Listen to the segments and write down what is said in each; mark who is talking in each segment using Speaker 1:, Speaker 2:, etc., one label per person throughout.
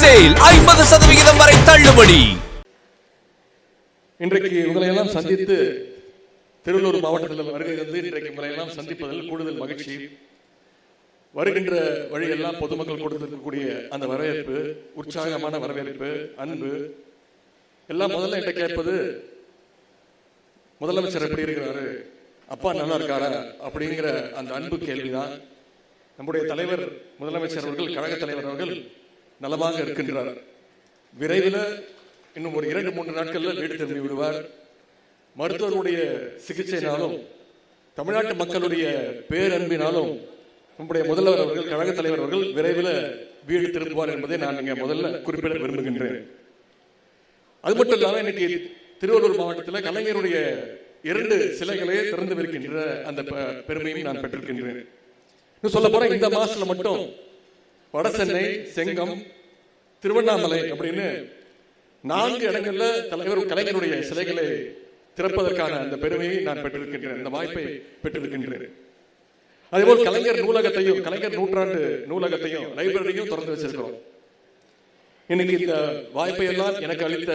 Speaker 1: Sale ஐம்பது சதவிகிதம் வரை தள்ளுபடி.
Speaker 2: இன்றைக்கு உங்களை எல்லாம் சந்தித்து திருவள்ளூர் மாவட்டத்தில் வருகை வந்து இன்றைக்கு உங்களை எல்லாம் சந்திப்பதில் கூடுதல் மகிழ்ச்சி. வருகின்ற வழியெல்லாம் பொதுமக்கள் கொடுத்திருக்கக்கூடிய அந்த வரவேற்பு உற்சாகமான வரவேற்பு அன்பு எல்லாம் முதல்ல என்கிட்ட கேட்பது முதலமைச்சர் எப்படி இருக்கிறாரு? அப்பா நல்லா இருக்காரா? அப்படிங்கிற அந்த அன்பு கேள்விதான். நம்முடைய தலைவர் முதலமைச்சர் அவர்கள் கழக தலைவர் அவர்கள் நலமாக இருக்கின்றார். விரைவில் இன்னும் ஒரு இரண்டு மூன்று நாட்கள்ல வீடு திரும்பி விடுவார். மருத்துவருடைய சிகிச்சையினாலும் தமிழ்நாட்டு மக்களுடைய பேரன்பினாலும் நம்முடைய முதல்வர் அவர்கள் கழக தலைவர் அவர்கள் விரைவில் வீடு திரும்புவார் என்பதை நான் இங்க முதல்ல குறிப்பிட விரும்புகின்றேன். அது மட்டும் இல்லாம இன்னைக்கு திருவள்ளூர் மாவட்டத்தில் கலைஞருடைய இரண்டு சிலைகளை திறந்து வைக்கின்ற அந்த பெருமையை நான் பெற்றிருக்கின்றேன். இன்னும் சொல்ல போனா இந்த மாசத்துல மட்டும் வடசென்னை செங்கம் திருவண்ணாமலை அப்படின்னு நான்கு இடங்கள்ல தலைவர் கலைஞருடைய சிலைகளை திறப்பதற்கான அந்த பெருமையை நான் பெற்றிருக்கின்றேன். இந்த வாய்ப்பை பெற்றிருக்கின்றேன். அதேபோல் கலைஞர் நூலகத்தையும் கலைஞர் நூற்றாண்டு நூலகத்தையும் லைப்ரரியையும் திறந்து வச்சிருக்கிறோம். இன்னைக்கு இந்த வாய்ப்பை எல்லாம் எனக்கு அளித்த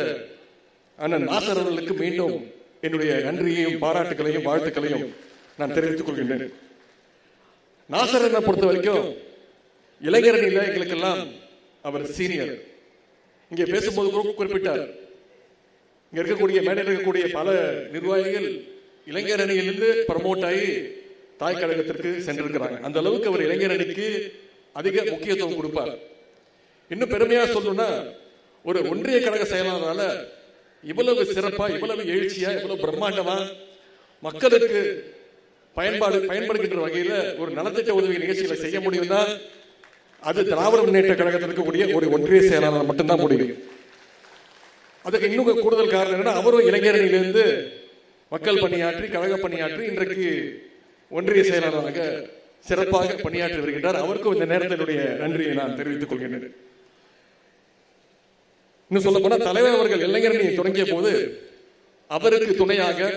Speaker 2: அண்ணன் நாசர் அவர்களுக்கு மீண்டும் என்னுடைய நன்றியையும் பாராட்டுகளையும் வாழ்த்துக்களையும் நான் தெரிவித்துக் கொள்கின்றேன். நாசர் என்னை பொறுத்த வரைக்கும் இளைஞரணியில எங்களுக்கெல்லாம் அவர் சீனியர். இங்கே பேசும்போது குறிப்பிட்டார். இங்க இருக்கக்கூடிய மேடையில் இருக்கக்கூடிய பல நிர்வாகிகள் இளைஞர் அணியிலிருந்து ப்ரமோட் ஆகி தாய் கழகத்திற்கு சென்றிருக்கிறாங்க. அந்த அளவுக்கு அவர் இளைஞர் அணிக்கு அதிக முக்கியத்துவம் கொடுப்பார். இன்னும் பெருமையா சொல்லணும்னா ஒரு ஒன்றிய கழக செயலாளரால இவ்வளவு சிறப்பா இவ்வளவு எழுச்சியா இவ்வளவு பிரம்மாண்டமா மக்களுக்கு பயன்பாடு பயன்படுகின்ற வகையில ஒரு நலத்திட்ட உதவி நிகழ்ச்சிகளை செய்ய முடியும்னா அது திராவிட முன்னேற்ற கழகத்தில் இருக்கக்கூடிய ஒரு ஒன்றிய செயலாளர் மட்டும்தான் முடியும். அதுக்கு இன்னும் கூடுதல் காரணம் என்னன்னா அவரும் இளைஞரணியிலிருந்து மக்கள் பணியாற்றி கழக பணியாற்றி இன்றைக்கு ஒன்றிய செயலாளராக சிறப்பாக பணியாற்றி வருகின்றார். அவருக்கும் இந்த நேரத்தினுடைய நன்றியை நான் தெரிவித்துக் கொள்கின்றேன். இன்னும் சொல்ல போனா தலைவர் அவர்கள் இளைஞரணியை தொடங்கிய போது அவருக்கு துணையாக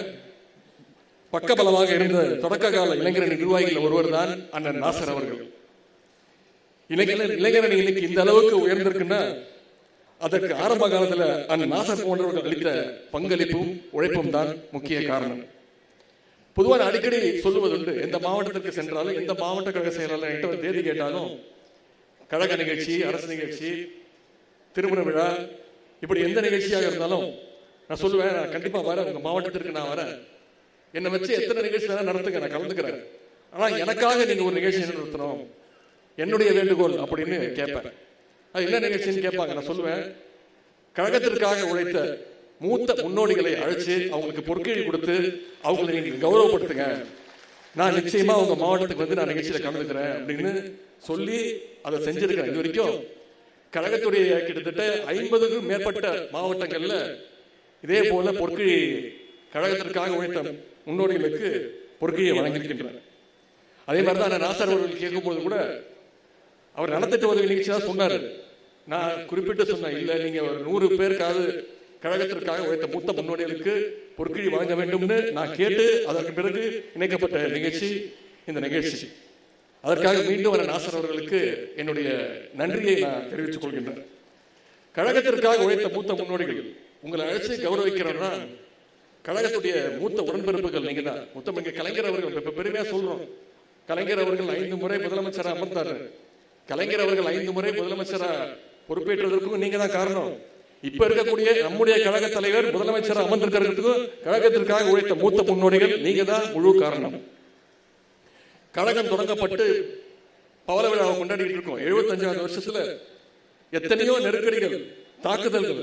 Speaker 2: பக்கபலமாக இருந்த தொடக்க கால இளைஞரணி நிர்வாகிகள் ஒருவர் தான் அண்ணன் நாசர் அவர்கள். இளைஞர் இளைஞரணி இன்னைக்கு இந்த அளவுக்கு உயர்ந்திருக்குன்னா அதற்கு ஆரம்ப காலத்துல அண்ணன் நாசர் போன்றவர்கள் அளித்த பங்களிப்பும் உழைப்பும் தான் முக்கிய காரணம். பொதுவாக அடிக்கடி சொல்லுவதுண்டு எந்த மாவட்டத்திற்கு சென்றாலும் எந்த மாவட்ட கழக செயலாளர் என்கிட்ட தேதி கேட்டாலும் கழக நிகழ்ச்சி அரசு நிகழ்ச்சி திருமண விழா இப்படி எந்த நிகழ்ச்சியாக இருந்தாலும் நான் சொல்லுவேன் நான் கண்டிப்பா வரேன் உங்க மாவட்டத்திற்கு நான் வரேன். என்னை வச்சு எத்தனை நிகழ்ச்சி வேணா நடத்துங்க நான் கலந்துக்கிறேன். ஆனா எனக்காக நீங்க ஒரு நிகழ்ச்சி நடத்தணும். என்னுடைய வேண்டுகோள் அப்படின்னு கேட்பேன். அது என்ன நிகழ்ச்சின்னு கேட்பாங்க? நான் சொல்லுவேன். கழகத்திற்காக உழைத்த மூத்த முன்னோடிகளை அழைச்சு அவங்களுக்கு பொற்கீழ் கொடுத்து அவங்களை நீங்க கௌரவப்படுத்துங்க. நான் நிச்சயமா உங்க மாவட்டத்துக்கு வந்து நான் நிகழ்ச்சியில கலந்துக்கிறேன் அப்படின்னு சொல்லி அதை செஞ்சிருக்கிறேன். இது வரைக்கும் கழகத்துடைய கிட்டத்தட்ட ஐம்பதுக்கும் மேற்பட்ட மாவட்டங்கள்ல இதே போல பொற்கிழி கழகத்திற்காக உழைத்த முன்னோடிகளுக்கு பொற்கிழியை வழங்கியிருக்கின்றனர் அதே மாதிரி தான் நாசர் அவர்கள் கேட்கும்போது கூட அவர் நலத்திட்ட உதவி நிகழ்ச்சி தான் சொன்னாரு. நான் குறிப்பிட்டு சொன்னேன் இல்ல நீங்க ஒரு நூறு பேருக்காவது கழகத்திற்காக உழைத்த மூத்த முன்னோடிகளுக்கு பொற்கிழி வழங்க வேண்டும்னு நான் கேட்டு அதற்கு பிறகு இணைக்கப்பட்ட நிகழ்ச்சி இந்த நிகழ்ச்சி. அதற்காக மீண்டும் வர நாசர் அவர்களுக்கு என்னுடைய நன்றியை நான் தெரிவித்துக் கொள்கின்றேன் கழகத்திற்காக உழைத்த மூத்த முன்னோடிகள் உங்களை அழைச்சு கௌரவிக்கிறோம்னா கழகத்துடைய மூத்த உடன்பிறப்புகள் நீங்க தான். மொத்தம் இங்க கலைஞர் அவர்கள் இப்ப பெருமையா சொல்றோம். கலைஞர் அவர்கள் ஐந்து முறை முதலமைச்சரா அமர்ந்தாரு. கலைஞர் அவர்கள் ஐந்து முறை முதலமைச்சரா பொறுப்பேற்றதற்கும் நீங்க தான் காரணம். இப்ப இருக்கக்கூடிய நம்முடைய கழக தலைவர் முதலமைச்சரா அமர்ந்திருக்கிறதுக்கும் கழகத்திற்காக உழைத்த மூத்த முன்னோடிகள் நீங்க தான் முழு காரணம். கழகம் தொடங்கப்பட்டு பவள விழாவை கொண்டாடிட்டு இருக்கோம். எழுபத்தஞ்சாவது வருஷத்துல எத்தனையோ நெருக்கடிகள் தாக்குதல்கள்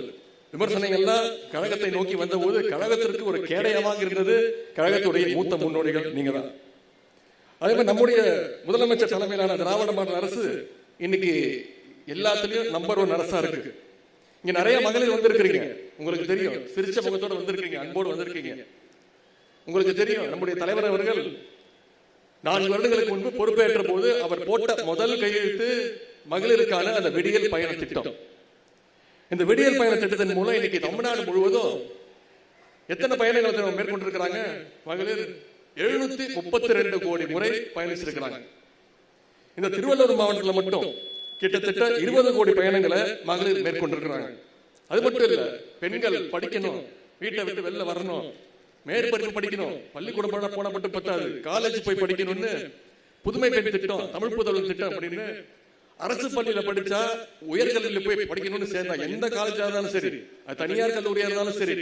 Speaker 2: விமர்சனங்கள்லாம் கழகத்தை நோக்கி வந்தபோது கழகத்திற்கு ஒரு கேடயமாக இருந்தது கழகத்துடைய மூத்த முன்னோடிகள் நீங்க தான் அதே மாதிரி நம்முடைய முதலமைச்சர் தலைமையிலான திராவிட மாடல் அரசு இன்னைக்கு எல்லாத்துலயும் நம்பர் ஒன் அரசா இருக்கு. இங்க நிறைய மகளிர் வந்திருக்கிறீங்க. உங்களுக்கு தெரியும். சிரிச்ச முகத்தோடு வந்திருக்கீங்க. அன்போடு வந்திருக்கீங்க. உங்களுக்கு தெரியும் நம்முடைய தலைவர் அவர்கள் நான்கு வருடங்களுக்கு முன்பு பொறுப்பேற்ற போது அவர் போட்ட முதல் கையெழுத்து மகளிருக்கான அந்த விடியல் பயண திட்டம். இந்த விடியல் பயண திட்டத்தின் மூலம் இன்னைக்கு தமிழ்நாடு முழுவதும் எத்தனை பயணங்களை மேற்கொண்டிருக்கிறாங்க? மகளிர் எழுநூத்தி முப்பத்தி ரெண்டு கோடி முறை பயணிச்சிருக்கிறாங்க. இந்த திருவள்ளூர் மாவட்டத்தில் மட்டும் கிட்டத்தட்ட இருபது கோடி பயணங்களை மகளிர் மேற்கொண்டிருக்கிறாங்க. அது மட்டும் இல்ல பெண்கள் படிக்கணும் வீட்டை விட்டு வெளில வரணும் மேற்படிப்பு படிக்கணும் பள்ளிக்கூடம் போன மட்டும் பத்தாது காலேஜ் போய் படிக்கணும்னு புதுமை பெண் திட்டம் தமிழ் புதல்வன் திட்டம் அப்படின்னு அரசு பள்ளியில படிச்சா உயர்கல்வியில போய் படிக்கணும்னு சேர்ந்தா எந்த காலேஜா இருந்தாலும் சரி அது தனியார் கல்லூரியா இருந்தாலும் சரி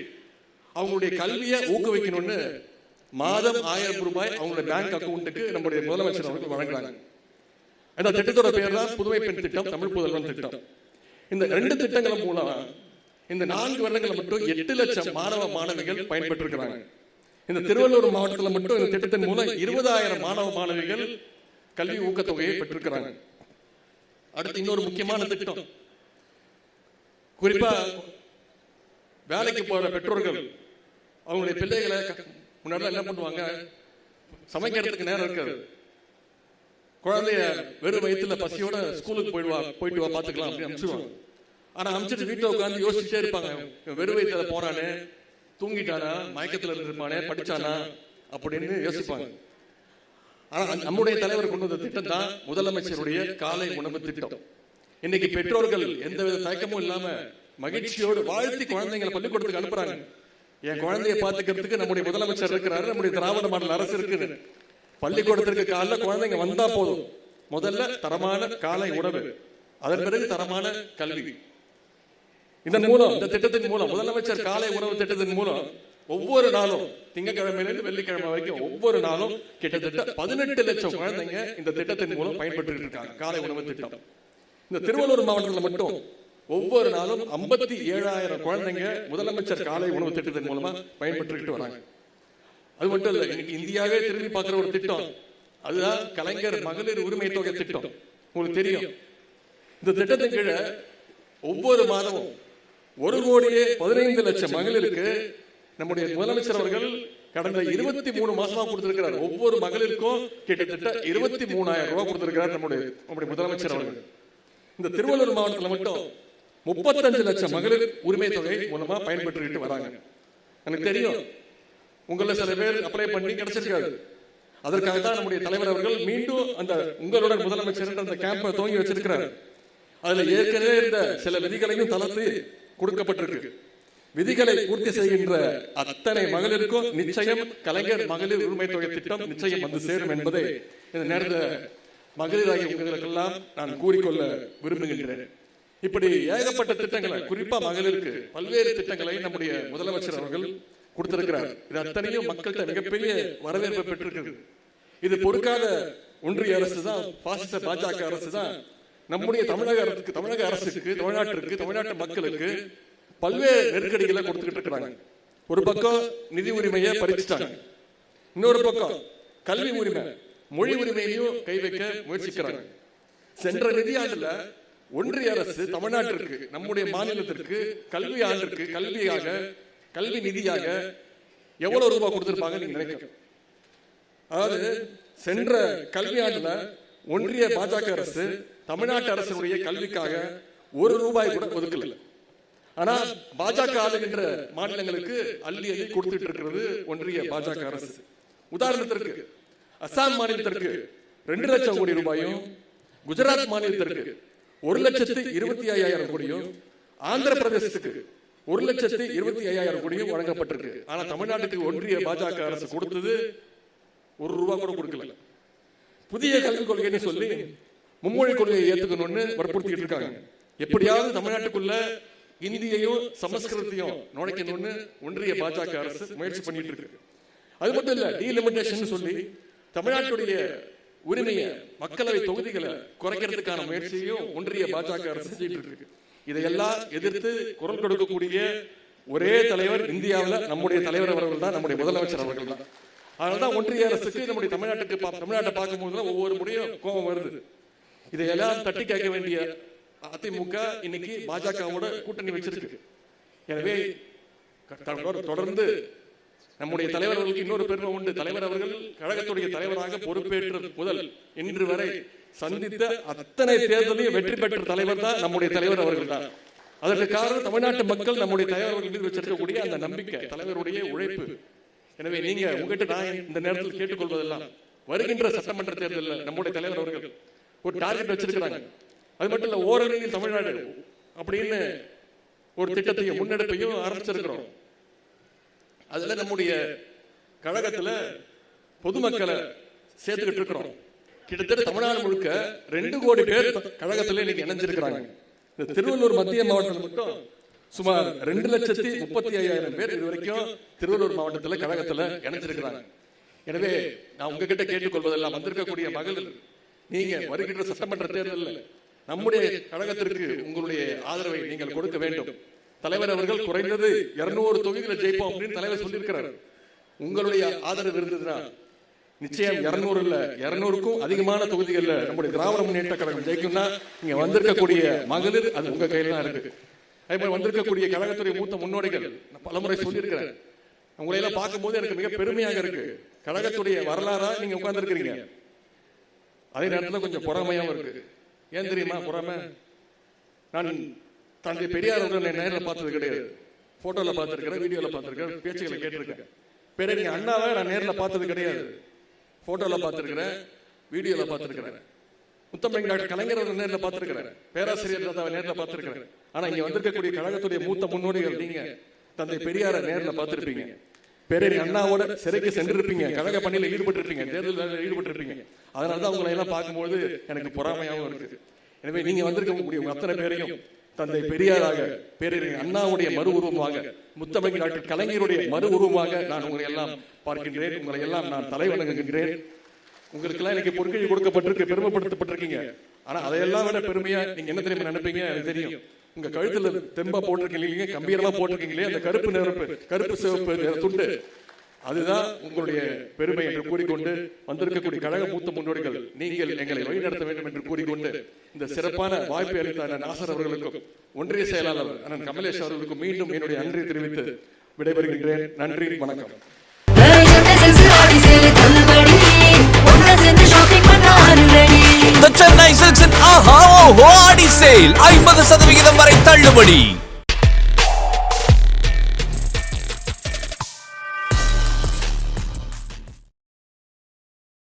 Speaker 2: அவங்களுடைய கல்வியை ஊக்குவிக்கணும்னு மாதம் ஆயிரம் ரூபாய் அவங்களுடைய பேங்க் அக்கௌண்ட்டுக்கு நம்முடைய முதலமைச்சர் அவர்கள் வழங்குறாங்க. இந்த திட்டத்தோட பேர் தான் புதுமை பெண் திட்டம் தமிழ் புதல்வன் திட்டம். இந்த ரெண்டு திட்டங்கள் மூலம் இந்த நான்கு வருடங்கள் மட்டும் எட்டு லட்சம் மாணவ மாணவிகள் பயன்பெற்று இருக்கிறாங்க இந்த திருவள்ளூர் மாவட்டத்தில் மட்டும் இந்த திட்டத்தின் மூலம் இருபதாயிரம் மாணவ மாணவிகள் கல்வி ஊக்கத்தொகையை பெற்றிருக்கிறாங்க. அடுத்து இன்னொரு முக்கியமான திட்டம். குறிப்பா வேலைக்கு போற பெற்றோர்கள் அவங்களுடைய பிள்ளைகளை முன்னாடி என்ன பண்ணுவாங்க? சமைக்கிறதுக்கு நேரம் இருக்காது. குழந்தைய வெறும் வயித்துல பசியோட ஸ்கூலுக்கு போயிடுவா போயிட்டு வா பாத்துக்கலாம் அப்படின்னு அனுப்பிச்சிடுவாங்க ஆனா அனுப்பிச்சிட்டு வீட்டுல உட்காந்து யோசிச்சுட்டே இருப்பாங்க. வெறும் வயித்துல போறானே தூங்கிட்டானா மயக்கத்துல இருப்பானே படிச்சானா அப்படின்னு யோசிப்பாங்க. ஆனா நம்முடைய தலைவர் கொண்டு வந்த திட்டம் தான் முதலமைச்சருடைய காலை உணவு திட்டம். இன்னைக்கு பெற்றோர்கள் எந்தவித தயக்கமும் இல்லாம மகிழ்ச்சியோடு வாழ்த்தி குழந்தைங்களை பள்ளிக்கூடத்துக்கு அனுப்புறாங்க. என் குழந்தைய பாத்துக்கிறதுக்கு நம்முடைய முதலமைச்சர் இருக்கிறாரு நம்முடைய திராவிட மாடல் அரசு இருக்குது பள்ளிக்கூடத்திற்கு காலைல குழந்தைங்க வந்தா போதும். முதல்ல தரமான காலை உணவு. அதன் பிறகு தரமான கல்வி. இதன் மூலம் இந்த திட்டத்தின் மூலம் முதலமைச்சர் காலை உணவு திட்டத்தின் மூலம் ஒவ்வொரு நாளும் திங்கட்கிழமையிலிருந்து வெள்ளிக்கிழமை வரைக்கும் ஒவ்வொரு நாளும் கிட்டத்தட்ட பதினெட்டு லட்சம் குழந்தைங்க இந்த திட்டத்தின் மூலம் பயன்பட்டு இருக்காங்க. காலை உணவு திட்டம். இந்த திருவள்ளூர் மாவட்டத்தில் மட்டும் ஒவ்வொரு நாளும் ஐம்பத்தி ஏழாயிரம் குழந்தைங்க முதலமைச்சர் காலை உணவு திட்டத்தின் மூலமா பயன்பெற்றுக்கிட்டு வராங்க. அது மட்டும் இல்ல இன்னைக்கு இந்தியாவே திரும்பி பார்க்குற ஒரு திட்டம். அதுதான் கலைஞர் மகளிர் உரிமை தொகை திட்டம். உங்களுக்கு தெரியும். இந்த திட்டத்தின் கீழே ஒவ்வொரு மாதமும் ஒரு கோடியே பதினைந்து லட்சம் மகளிருக்கு நம்முடைய முதலமைச்சர் அவர்கள் கடந்த இருபத்தி மூணு மாசமா கொடுத்திருக்கிறார். ஒவ்வொரு மகளிருக்கும் கிட்டத்தட்ட இருபத்தி மூணாயிரம் ரூபாய் கொடுத்திருக்கிறார் நம்முடைய நம்முடைய முதலமைச்சர் அவர்கள். இந்த திருவள்ளூர் மாவட்டத்தில் மட்டும் முப்பத்தஞ்சு லட்சம் மகளிர் உரிமை தொகை மூலமா பயன்பெற்றுக்கிட்டு வராங்க. எனக்கு தெரியும். உங்கள சில பேர் அப்ளை பண்ணி கிடைச்சிருக்காது. அதற்காக தான் நம்முடைய தலைவர் அவர்கள் மீண்டும் அந்த உங்களுடன் முதலமைச்சர் அந்த கேம்பை துவங்கி வச்சிருக்கிறார். அதுல ஏற்கனவே இருந்த சில விதிகளையும் தளர்த்து கொடுக்கப்பட்டிருக்கு. விதிகளை பூர்த்தி செய்கின்ற அத்தனை மகளிருக்கும் நிச்சயம் கலைஞர் மகளிர் உரிமை தொகை திட்டம் நிச்சயம் வந்து சேரும் என்பதை இந்த நேரத்தில் மகளிராகிய உங்களுக்கெல்லாம் நான் கூறிக்கொள்ள விரும்புகின்றேன். இப்படி ஏகப்பட்ட திட்டங்களை குறிப்பா மகளிருக்கு பல்வேறு திட்டங்களை நம்முடைய முதலமைச்சர் அவர்கள் கொடுத்திருக்கிறார். இது அத்தனையும் மக்கள்கிட்ட மிகப்பெரிய வரவேற்பை பெற்றிருக்கிறது இது பொறுக்காத ஒன்றிய அரசு தான் பாசிச பாஜக அரசு தான். நம்முடைய தமிழக அரசுக்கு தமிழக அரசுக்கு தமிழ்நாட்டிற்கு தமிழ்நாட்டு மக்களுக்கு பல்வேறு நெருக்கடிகளை கொடுத்துக்கிட்டு இருக்கிறாங்க. ஒரு பக்கம் நிதி உரிமையை பறிச்சுட்டாங்க. இன்னொரு பக்கம் கல்வி உரிமை. மொழி உரிமையையும் கை வைக்க முயற்சிக்கிறாங்க. சென்ற நிதியாண்டுல ஒன்றிய அரசு தமிழ்நாட்டிற்கு நம்முடைய மாநிலத்திற்கு கல்வி ஆண்டிற்கு கல்வியாக கல்வி நிதியாக எவ்வளவு ரூபாய் கொடுத்திருப்பாங்க நீங்க நினைக்கிறீங்க அதாவது சென்ற கல்வியாண்டுல ஒன்றிய பாஜக அரசு தமிழ்நாட்டு அரசினுடைய கல்விக்காக ஒரு ரூபாய் கூட ஒதுக்கல. ஆனா பாஜக ஆளுகின்ற மாநிலங்களுக்கு அள்ளி அள்ளி கொடுத்துட்டு இருக்கிறது ஒன்றிய பாஜக அரசு. உதாரணத்திற்கு அசாம் மாநிலத்திற்கு ரெண்டு லட்சம் கோடி ரூபாயும் குஜராத் மாநிலத்திற்கு ஒரு லட்சத்து இருபத்தி ஐயாயிரம் கோடியும் ஆந்திர பிரதேசத்துக்கு ஒரு லட்சத்து இருபத்தி ஐயாயிரம் கோடியும் வழங்கப்பட்டிருக்கு. ஆனா தமிழ்நாட்டுக்கு ஒன்றிய பாஜக அரசு கொடுத்தது ஒரு ரூபா கூட கொடுக்கல. புதிய கல்விக் கொள்கைன்னு சொல்லி மும்மொழி கொள்கையை ஏற்றுக்கணும்னு வற்புறுத்திட்டு இருக்காங்க. எப்படியாவது தமிழ்நாட்டுக்குள்ள இந்தியையும் சமஸ்கிருதத்தையும் நுழைக்கணும்னு ஒன்றிய பாஜக அரசு முயற்சி பண்ணிட்டு இருக்கு. அது மட்டும் இல்ல டீலிமிட்டேஷன் சொல்லி தமிழ்நாட்டுடைய உரிமையை மக்களவை தொகுதிகளை குறைக்கிறதுக்கான முயற்சியையும் ஒன்றிய பாஜக அரசு செஞ்சுட்டு இருக்கு. இதையெல்லாம் எதிர்த்து குரல் கொடுக்கக்கூடிய ஒரே தலைவர் இந்தியாவில் நம்முடைய தலைவர் அவர்கள் தான் நம்முடைய முதலமைச்சர் அவர்கள் தான் அதனாலதான் ஒன்றிய அரசுக்கு நம்முடைய தமிழ்நாட்டுக்கு தமிழ்நாட்டை பார்க்கும்போது ஒவ்வொரு முறையும் கோபம் வருது. இதையெல்லாம் தட்டி கேட்க வேண்டிய அதிமுக இன்னைக்கு பாஜகவோட கூட்டணி வச்சிருக்கு. எனவே தொடர்ந்து நம்முடைய தலைவர் அவர்களுக்கு இன்னொரு பெருமை உண்டு. தலைவர் அவர்கள் கழகத்துடைய தலைவராக பொறுப்பேற்ற முதல். இன்று வரை சந்தித்த அத்தனை தேர்தலையும் வெற்றி பெற்ற தலைவர் தான் நம்முடைய தலைவர் அவர்கள் தான் அதற்கு காரணம் தமிழ்நாட்டு மக்கள் நம்முடைய தலைவர்கள் மீது வச்சிருக்கக்கூடிய அந்த நம்பிக்கை தலைவருடைய உழைப்பு. எனவே நீங்க உங்ககிட்ட நான் இந்த நேரத்தில் கேட்டுக்கொள்வதெல்லாம் வருகின்ற சட்டமன்ற தேர்தலில் நம்முடைய தலைவர் அவர்கள் ஒரு டார்கெட் வச்சிருக்கிறாங்க. அது மட்டும் இல்ல ஓரணியில் தமிழ்நாடு அப்படின்னு ஒரு திட்டத்தையும் முன்னெடுப்பையும் ஆரம்பிச்சிருக்கிறோம். அதுல நம்முடைய கழகத்துல பொதுமக்களை சேர்த்துக்கிட்டு இருக்கிறோம். கிட்டத்தட்ட தமிழ்நாடு முழுக்க ரெண்டு கோடி பேர் கழகத்துல இன்னைக்கு இணைஞ்சிருக்கிறாங்க. இந்த திருவள்ளூர் மத்திய மாவட்டத்தில் மட்டும் சுமார் ரெண்டு லட்சத்தி முப்பத்தி ஐயாயிரம் பேர் இது வரைக்கும் திருவள்ளூர் மாவட்டத்தில் கழகத்துல இணைஞ்சிருக்கிறாங்க. எனவே நான் உங்ககிட்ட கேட்டுக்கொள்வதெல்லாம் வந்திருக்கக்கூடிய மகளிர் நீங்க வருகின்ற சட்டமன்ற தேர்தலில் நம்முடைய கழகத்திற்கு உங்களுடைய ஆதரவை நீங்கள் கொடுக்க வேண்டும். தலைவர் அவர்கள் குறைந்தது இருநூறு தொகுதிகளை ஜெயிப்போம் அப்படின்னு தலைவர் சொல்லியிருக்கிறார். உங்களுடைய ஆதரவு இருந்ததுன்னா நிச்சயம் இருநூறு இல்ல இருநூறுக்கும் அதிகமான தொகுதிகள்ல நம்முடைய திராவிட முன்னேற்ற கழகம் ஜெயிக்கும்னா இங்க வந்திருக்கக்கூடிய மகளிர் அது உங்க கையில தான் இருக்கு. அதே மாதிரி வந்திருக்கக்கூடிய கழகத்துடைய மூத்த முன்னோடிகள் நான் பலமுறை சொல்லியிருக்கிறேன். உங்களை எல்லாம் பார்க்கும்போது எனக்கு மிக பெருமையாக இருக்கு. கழகத்துடைய வரலாறா நீங்க உட்கார்ந்துருக்கிறீங்க. அதே நேரத்தில் கொஞ்சம் பொறாமையாவும் இருக்கு. ஏன் தெரியுமா பொறாமை? நான் தந்தை பெரியார் அவர்கள் நேரில் பார்த்தது கிடையாது. போட்டோல பார்த்திருக்கிறேன் வீடியோல பார்த்திருக்கிறேன் பேச்சுகளை கேட்டிருக்கேன். பேரறிஞர் அண்ணாவை நான் நேரில் பார்த்தது கிடையாது. போட்டோல பார்த்திருக்கிறேன். வீடியோல பார்த்திருக்கிறேன். முத்தமிழ் டாக்டர் கலைஞர் நேரில் பார்த்திருக்கிறேன். பேராசிரியர் தாத்தாவை நேரில் பார்த்திருக்கிறேன். ஆனா இங்க வந்திருக்கக்கூடிய கழகத்துடைய மூத்த முன்னோடிகள் நீங்க தந்தை பெரியாரை நேரில் பார்த்திருப்பீங்க. பேரறிஞர் அண்ணாவோட சிறைக்கு சென்றிருப்பீங்க. கழக பணியில ஈடுபட்டிருப்பீங்க. தேர்தல் வேலையில ஈடுபட்டிருப்பீங்க. அதனால தான் உங்களை எல்லாம் பார்க்கும்போது எனக்கு பொறாமையாகவும் இருக்கு. எனவே நீங்க வந்திருக்கக்கூடிய அத்தனை பேரையும் தந்தை பெரியாராக பேரறிஞர் அண்ணாவுடைய மறு உருவமாக முத்தமிழ் டாக்டர் கலைஞருடைய மறு உருவமாக நான் உங்களை எல்லாம் பார்க்கின்றேன். உங்களை எல்லாம் நான் தலை வணங்குகின்றேன். உங்களுக்கெல்லாம் இன்னைக்கு பொற்கழி கொடுக்கப்பட்டிருக்கு பெருமைப்படுத்தப்பட்டிருக்கீங்க. ஆனா அதையெல்லாம் விட பெருமையா நீங்க என்ன தெரியுமா நினைப்பீங்க? எனக்கு தெரியும். உங்க கழுத்துல தெம்பா போட்டிருக்கீங்க கம்பீரமா போட்டிருக்கீங்களே அந்த கருப்பு நிறப்பு கருப்பு சிவப்பு துண்டு. அதுதான் உங்களுடைய பெருமை என்று கூறிக்கொண்டு வந்திருக்கக்கூடிய கழக மூத்த முன்னோடிகள் நீங்கள் எங்களை வழிநடத்த வேண்டும் என்று கூறிக்கொண்டு இந்த சிறப்பான வாய்ப்பை அளித்த அண்ணன் நாசர் அவர்களுக்கும் ஒன்றிய செயலாளர் அண்ணன் கமலேஷ் அவர்களுக்கும் மீண்டும் என்னுடைய நன்றி தெரிவித்து விடைபெறுகின்றேன். நன்றி வணக்கம்.
Speaker 1: The Chennai Silks and Aha Oho Adi Sale ஐம்பது சதவிகிதம் வரை தள்ளுபடி.